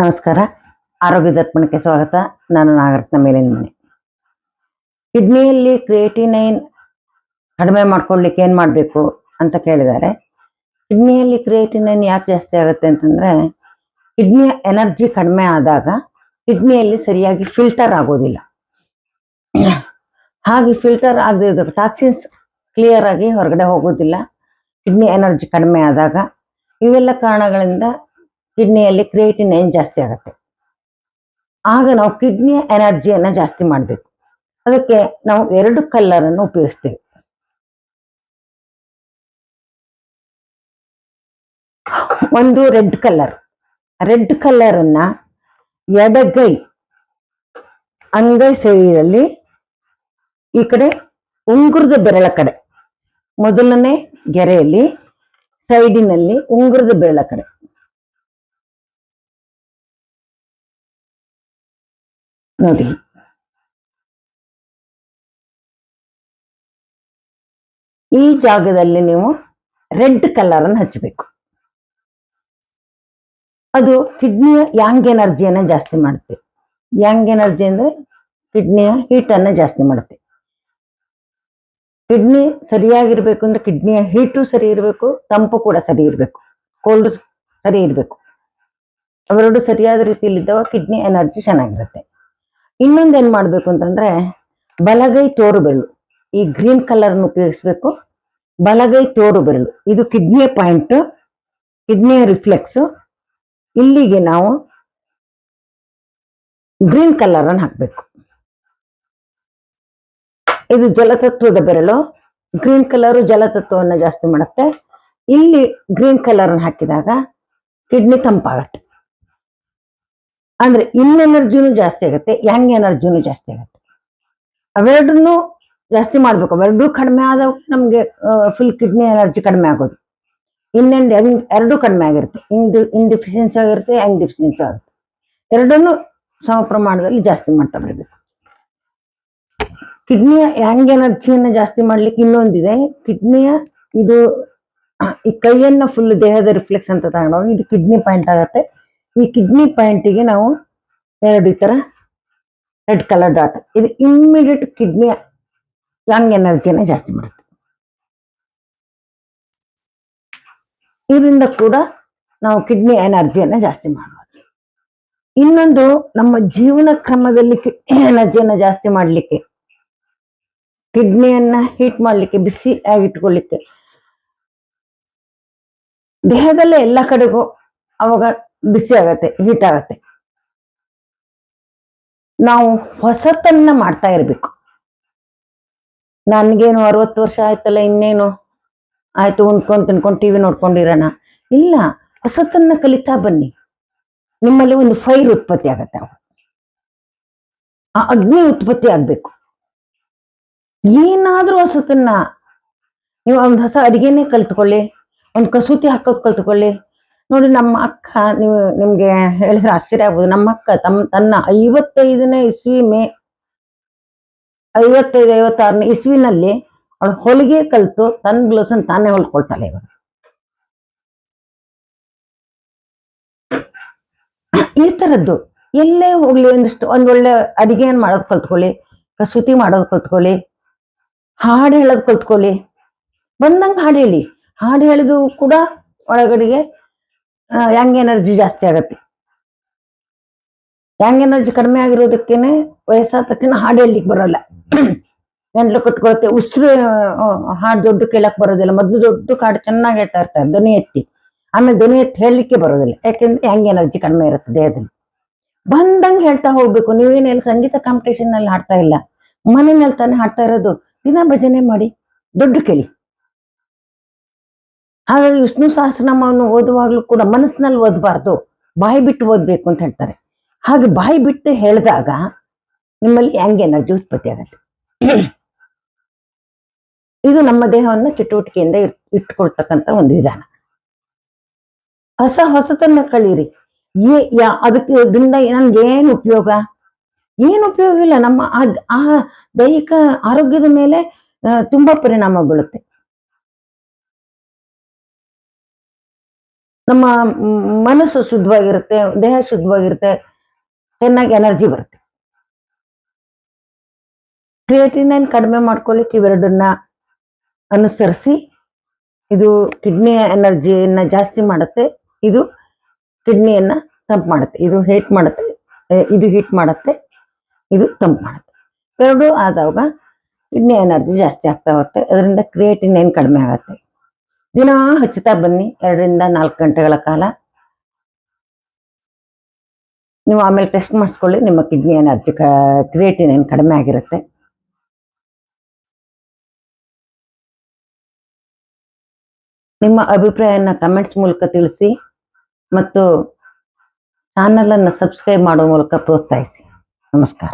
ನಮಸ್ಕಾರ. ಆರೋಗ್ಯ ದರ್ಪಣಕ್ಕೆ ಸ್ವಾಗತ. ನಾನು ನಾಗರತ್ನ ಮೇಲಿನ ಮನೆ. ಕಿಡ್ನಿಯಲ್ಲಿ ಕ್ರಿಯೇಟಿನೈನ್ ಕಡಿಮೆ ಮಾಡ್ಕೊಳ್ಳಿಕ್ಕೆ ಏನು ಮಾಡಬೇಕು ಅಂತ ಕೇಳಿದ್ದಾರೆ. ಕಿಡ್ನಿಯಲ್ಲಿ ಕ್ರಿಯೇಟಿನೈನ್ ಯಾಕೆ ಜಾಸ್ತಿ ಆಗುತ್ತೆ ಅಂತಂದ್ರೆ ಕಿಡ್ನಿಯ ಎನರ್ಜಿ ಕಡಿಮೆ ಆದಾಗ ಕಿಡ್ನಿಯಲ್ಲಿ ಸರಿಯಾಗಿ ಫಿಲ್ಟರ್ ಆಗೋದಿಲ್ಲ. ಹಾಗೆ ಫಿಲ್ಟರ್ ಆಗದೆ ಟಾಕ್ಸಿನ್ಸ್ ಕ್ಲಿಯರ್ ಆಗಿ ಹೊರಗಡೆ ಹೋಗೋದಿಲ್ಲ. ಕಿಡ್ನಿ ಎನರ್ಜಿ ಕಡಿಮೆ ಆದಾಗ ಇವೆಲ್ಲ ಕಾರಣಗಳಿಂದ ಕಿಡ್ನಿಯಲ್ಲಿ ಕ್ರಿಯೇಟಿನ್ ಏನು ಜಾಸ್ತಿ ಆಗುತ್ತೆ. ಆಗ ನಾವು ಕಿಡ್ನಿಯ ಎನರ್ಜಿಯನ್ನು ಜಾಸ್ತಿ ಮಾಡಬೇಕು. ಅದಕ್ಕೆ ನಾವು ಎರಡು ಕಲ್ಲರನ್ನು ಉಪಯೋಗಿಸ್ತೀವಿ. ಒಂದು ರೆಡ್ ಕಲರ್ ರೆಡ್ ಕಲ್ಲರನ್ನ ಎಡಗೈ ಅಂಗೈ ಸೈಡಲ್ಲಿ ಈ ಕಡೆ ಉಂಗುರದ ಬೆರಳ ಕಡೆ. ಮೊದಲನೇ ಗೆರೆಯಲ್ಲಿ, ಸೈಡಿನಲ್ಲಿ ಉಂಗುರದ ಬೆಳ್ಳ ಕಡೆ. ನೋಡಿ. ಈ ಜಾಗದಲ್ಲಿ ನೀವು ರೆಡ್ ಕಲರ್ ಅನ್ನು ಹಚ್ಚಬೇಕು ಅದು ಕಿಡ್ನಿಯ ಯಾಂಗ್ ಎನರ್ಜಿಯನ್ನು ಜಾಸ್ತಿ ಮಾಡುತ್ತೆ. ಯಾಂಗ್ ಎನರ್ಜಿ ಅಂದ್ರೆ ಕಿಡ್ನಿಯ ಹೀಟ್ ಅನ್ನ ಜಾಸ್ತಿ ಮಾಡುತ್ತೆ. ಕಿಡ್ನಿ ಸರಿಯಾಗಿರ್ಬೇಕು ಅಂದ್ರೆ ಕಿಡ್ನಿಯ ಹೀಟು ಸರಿ ಇರಬೇಕು, ತಂಪು ಕೂಡ ಸರಿ ಇರಬೇಕು ಕೋಲ್ಡ್ ಸರಿ ಇರಬೇಕು. ಅವೆರಡು ಸರಿಯಾದ ರೀತಿಯಲ್ಲಿ ಇದ್ದಾವ ಕಿಡ್ನಿ ಎನರ್ಜಿ ಚೆನ್ನಾಗಿರುತ್ತೆ. ಇನ್ನೊಂದು ಏನು ಮಾಡಬೇಕು ಅಂತಂದ್ರೆ, ಬಲಗೈ ತೋರು ಬೆರಳು, ಈ ಗ್ರೀನ್ ಕಲರ್ ಉಪಯೋಗಿಸ್ಬೇಕು. ಬಲಗೈ ತೋರು ಬೆರಳು, ಇದು ಕಿಡ್ನಿಯ ಪಾಯಿಂಟ್ ಕಿಡ್ನಿಯ ರಿಫ್ಲೆಕ್ಸ್ ಇಲ್ಲಿಗೆ ನಾವು ಗ್ರೀನ್ ಕಲರ್ ಅನ್ನು ಹಾಕ್ಬೇಕು. ಇದು ಜಲತತ್ವದ ಬೆರಳು. ಗ್ರೀನ್ ಕಲರ್ ಜಲತತ್ವವನ್ನು ಜಾಸ್ತಿ ಮಾಡುತ್ತೆ. ಇಲ್ಲಿ ಗ್ರೀನ್ ಕಲರ್ ಹಾಕಿದಾಗ ಕಿಡ್ನಿ ತಂಪಾಗತ್ತೆ. ಅಂದ್ರೆ ಇನ್ ಎನರ್ಜಿನೂ ಜಾಸ್ತಿ ಆಗುತ್ತೆ ಯಂಗ್ ಎನರ್ಜಿನೂ ಜಾಸ್ತಿ ಆಗುತ್ತೆ. ಅವೆರಡನ್ನೂ ಜಾಸ್ತಿ ಮಾಡ್ಬೇಕು. ಅವೆರಡೂ ಕಡಿಮೆ ಆದಾಗ ನಮ್ಗೆ ಫುಲ್ ಕಿಡ್ನಿ ಎನರ್ಜಿ ಕಡಿಮೆ ಆಗೋದು. ಇನ್ ಅಂಡ್ ಯಂಗ್ ಎರಡೂ ಕಡಿಮೆ ಆಗಿರುತ್ತೆ. ಇನ್ ಡಿಫಿಷಿಯನ್ಸಿ ಆಗಿರುತ್ತೆ ಯಂಗ್ ಡಿಫಿಷಿಯನ್ಸಿ ಆಗುತ್ತೆ. ಎರಡನ್ನೂ ಸಮ ಪ್ರಮಾಣದಲ್ಲಿ ಜಾಸ್ತಿ ಮಾಡ್ತಾ ಬರಬೇಕು. ಕಿಡ್ನಿಯ ಯಂಗ್ ಎನರ್ಜಿಯನ್ನು ಜಾಸ್ತಿ ಮಾಡ್ಲಿಕ್ಕೆ ಇನ್ನೊಂದಿದೆ. ಕಿಡ್ನಿಯ ಇದು, ಈ ಕೈಯನ್ನ ಫುಲ್ ದೇಹದ ರಿಫ್ಲೆಕ್ಸ್ ಅಂತ ತಗೊಂಡೋಗಿ ಇದು ಕಿಡ್ನಿ ಪಾಯಿಂಟ್ ಆಗುತ್ತೆ. ಈ ಕಿಡ್ನಿ ಪಾಯಿಂಟಿಗೆ ನಾವು ಎರಡು ಈ ತರ ರೆಡ್ ಕಲರ್ ಡಾಟ್ ಇದು ಇಮ್ಮಿಡಿಯೇಟ್ ಕಿಡ್ನಿಯ ಯಂಗ್ ಎನರ್ಜಿನ ಜಾಸ್ತಿ ಮಾಡುತ್ತೆ. ಇದರಿಂದ ಕೂಡ ನಾವು ಕಿಡ್ನಿ ಎನರ್ಜಿಯನ್ನು ಜಾಸ್ತಿ ಮಾಡಬಹುದು ಇನ್ನೊಂದು ನಮ್ಮ ಜೀವನ ಕ್ರಮದಲ್ಲಿ ಎನರ್ಜಿಯನ್ನು ಜಾಸ್ತಿ ಮಾಡಲಿಕ್ಕೆ ಕಿಡ್ನಿಯನ್ನ ಹೀಟ್ ಮಾಡಲಿಕ್ಕೆ, ಬಿಸಿ ಆಗಿಟ್ಕೊಳ್ಳಿಕ್ಕೆ ದೇಹದಲ್ಲೇ ಎಲ್ಲ ಕಡೆಗೂ ಅವಾಗ ಬಿಸಿ ಆಗತ್ತೆ, ಹೀಟ್ ಆಗತ್ತೆ. ನಾವು ಹೊಸತನ್ನ ಮಾಡ್ತಾ ಇರಬೇಕು. ನನ್ಗೇನು ಅರವತ್ತು ವರ್ಷ ಆಯ್ತಲ್ಲ, ಇನ್ನೇನು ಆಯ್ತು ಉಣ್ಕೊಂಡು ತಿನ್ಕೊಂಡು ಟಿವಿ ನೋಡ್ಕೊಂಡಿರೋಣ? ಇಲ್ಲ, ಹೊಸತನ್ನ ಕಲಿತಾ ಬನ್ನಿ. ನಿಮ್ಮಲ್ಲಿ ಒಂದು ಫೈರ್ ಉತ್ಪತ್ತಿ ಆಗತ್ತೆ. ಆ ಅಗ್ನಿ ಉತ್ಪತ್ತಿ ಆಗ್ಬೇಕು. ಏನಾದ್ರೂ ಹೊಸತನ್ನ ನೀವು ಒಂದು ಹೊಸ ಅಡಿಗೆನೇ ಕಲ್ತ್ಕೊಳ್ಳಿ, ಒಂದು ಕಸೂತಿ ಹಾಕೋದು ಕಲ್ತ್ಕೊಳ್ಳಿ. ನೋಡಿ ನಮ್ಮ ಅಕ್ಕ, ನೀವು ನಿಮ್ಗೆ ಹೇಳಿದ್ರೆ ಆಶ್ಚರ್ಯ ಆಗ್ಬೋದು. ನಮ್ಮ ಅಕ್ಕ ತಮ್ಮ ತನ್ನ ಐವತ್ತೈದನೇ ಇಸ್ವಿ ಮೇ, ಐವತ್ತೈದು, ಐವತ್ತಾರನೇ ಇಸ್ವಿನಲ್ಲಿ ಅವಳು ಹೊಲಿಗೆ ಕಲ್ತು ತನ್ನ ಬ್ಲೌಸ್ ತಾನೇ ಹೊಲ್ಕೊಳ್ತಾಳೆ ಇವಾಗ. ಈ ತರದ್ದು ಎಲ್ಲೇ ಹೋಗ್ಲಿ, ಒಂದಿಷ್ಟು ಒಂದೊಳ್ಳೆ ಅಡಿಗೆಯನ್ನು ಮಾಡೋದು ಕಲ್ತ್ಕೊಳ್ಳಿ, ಕಸೂತಿ ಮಾಡೋದು ಕಲ್ತ್ಕೊಳ್ಳಿ ಹಾಡು ಹೇಳೋದು ಕಲ್ತ್ಕೊಳ್ಳಿ ಬಂದಂಗೆ ಹಾಡು ಹೇಳಿ. ಹಾಡು ಹೇಳಿದು ಕೂಡ ಒಳಗಡೆಗೆ ಯಂಗ್ ಎನರ್ಜಿ ಜಾಸ್ತಿ ಆಗತ್ತೆ. ಯಂಗ್ ಎನರ್ಜಿ ಕಡಿಮೆ ಆಗಿರೋದಕ್ಕೇನೆ ವಯಸ್ಸಾದ ತಕ್ಷಣ ಹಾಡು ಹೇಳಲಿಕ್ಕೆ ಬರೋಲ್ಲ. ಗಂಟ್ಲು ಕಟ್ಕೊಳುತ್ತೆ. ಉಸಿರು ಹಾಡು ದೊಡ್ಡ ಕೇಳಕ್ ಬರೋದಿಲ್ಲ. ಮೊದಲು ದೊಡ್ಡ ಕಾಡು ಚೆನ್ನಾಗಿ ಹೇಳ್ತಾ ಇರ್ತಾರೆ ಧ್ವನಿ ಎತ್ತಿ. ಆಮೇಲೆ ಧ್ವನಿ ಎತ್ತಿ ಹೇಳಲಿಕ್ಕೆ ಬರೋದಿಲ್ಲ. ಯಾಕೆಂದ್ರೆ ಯಂಗ್ ಎನರ್ಜಿ ಕಡಿಮೆ ಇರುತ್ತೆ ದೇಹದಲ್ಲಿ. ಬಂದಂಗೆ ಹೇಳ್ತಾ ಹೋಗ್ಬೇಕು. ನೀವೇನು ಸಂಗೀತ ಕಾಂಪಿಟೇಷನ್ನಲ್ಲಿ ಹಾಡ್ತಾ ಇಲ್ಲ. ಮನೆಯಲ್ಲಿ ತಾನೇ ಹಾಡ್ತಾ ಇರೋದು. ದಿನ ಭಜನೆ ಮಾಡಿ ದೊಡ್ಡ ಕೇಳಿ. ಹಾಗಾಗಿ ವಿಷ್ಣು ಸಹಸ್ರನಾಮವನ್ನು ಓದುವಾಗಲೂ ಕೂಡ ಮನಸ್ಸಿನಲ್ಲಿ ಓದಬಾರ್ದು, ಬಾಯಿ ಬಿಟ್ಟು ಓದ್ಬೇಕು ಅಂತ ಹೇಳ್ತಾರೆ. ಹಾಗೆ ಬಾಯಿ ಬಿಟ್ಟು ಹೇಳಿದಾಗ ನಿಮ್ಮಲ್ಲಿ ಹ್ಯಾಂಗ್ ಎನರ್ಜಿ ಉತ್ಪತ್ತಿ ಆಗುತ್ತೆ. ಇದು ನಮ್ಮ ದೇಹವನ್ನು ಚಟುವಟಿಕೆಯಿಂದ ಇಟ್- ಇಟ್ಕೊಳ್ತಕ್ಕಂಥ ಒಂದು ವಿಧಾನ. ಹೊಸ ಹೊಸತನ್ನ ಕಳೀರಿ. ಏ, ಯಾ, ಅದಕ್ಕೆ ಇದರಿಂದ ನನ್ಗೆ ಏನು ಉಪಯೋಗ? ಏನು ಉಪಯೋಗ ಇಲ್ಲ ನಮ್ಮ ಆ- ದೈಹಿಕ ಆರೋಗ್ಯದ ಮೇಲೆ ತುಂಬಾ ಪರಿಣಾಮ ಬೀಳುತ್ತೆ. ನಮ್ಮ ಮನಸ್ಸು ಶುದ್ಧವಾಗಿರುತ್ತೆ, ದೇಹ ಶುದ್ಧವಾಗಿರುತ್ತೆ, ಚೆನ್ನಾಗಿ ಎನರ್ಜಿ ಬರುತ್ತೆ. ಕ್ರಿಯೇಟಿನ್ ಕಡಿಮೆ ಮಾಡ್ಕೊಳ್ಳಿಕ್ಕೆ ಇವೆರಡನ್ನ ಅನುಸರಿಸಿ, ಇದು ಕಿಡ್ನಿಯ ಎನರ್ಜಿಯನ್ನ ಜಾಸ್ತಿ ಮಾಡುತ್ತೆ, ಇದು ಕಿಡ್ನಿಯನ್ನ ತಂಪು ಮಾಡುತ್ತೆ, ಇದು ಹೀಟ್ ಮಾಡುತ್ತೆ, ಇದು ಹೀಟ್ ಮಾಡುತ್ತೆ. ಇದು ತಂಪು ಮಾಡುತ್ತೆ. ಎರಡು ಆದಾಗ ಕಿಡ್ನಿ ಎನರ್ಜಿ ಜಾಸ್ತಿ ಆಗ್ತಾ ಹೋಗುತ್ತೆ. ಅದರಿಂದ ಕ್ರಿಯೇಟಿನೈನ್ ಕಡಿಮೆ ಆಗುತ್ತೆ. ದಿನ ಹಚ್ಚುತ್ತಾ ಬನ್ನಿ. ಎರಡರಿಂದ ನಾಲ್ಕು ಗಂಟೆಗಳ ಕಾಲ. ನೀವು ಆಮೇಲೆ ಟೆಸ್ಟ್ ಮಾಡಿಸ್ಕೊಳ್ಳಿ. ನಿಮ್ಮ ಕಿಡ್ನಿ ಎನರ್ಜಿ ಕ್ರಿಯೇಟಿನೈನ್ ಕಡಿಮೆ ಆಗಿರುತ್ತೆ. ನಿಮ್ಮ ಅಭಿಪ್ರಾಯನ ಕಮೆಂಟ್ಸ್ ಮೂಲಕ ತಿಳಿಸಿ ಮತ್ತು ಚಾನಲನ್ನು ಸಬ್ಸ್ಕ್ರೈಬ್ ಮಾಡುವ ಮೂಲಕ ಪ್ರೋತ್ಸಾಹಿಸಿ. ನಮಸ್ಕಾರ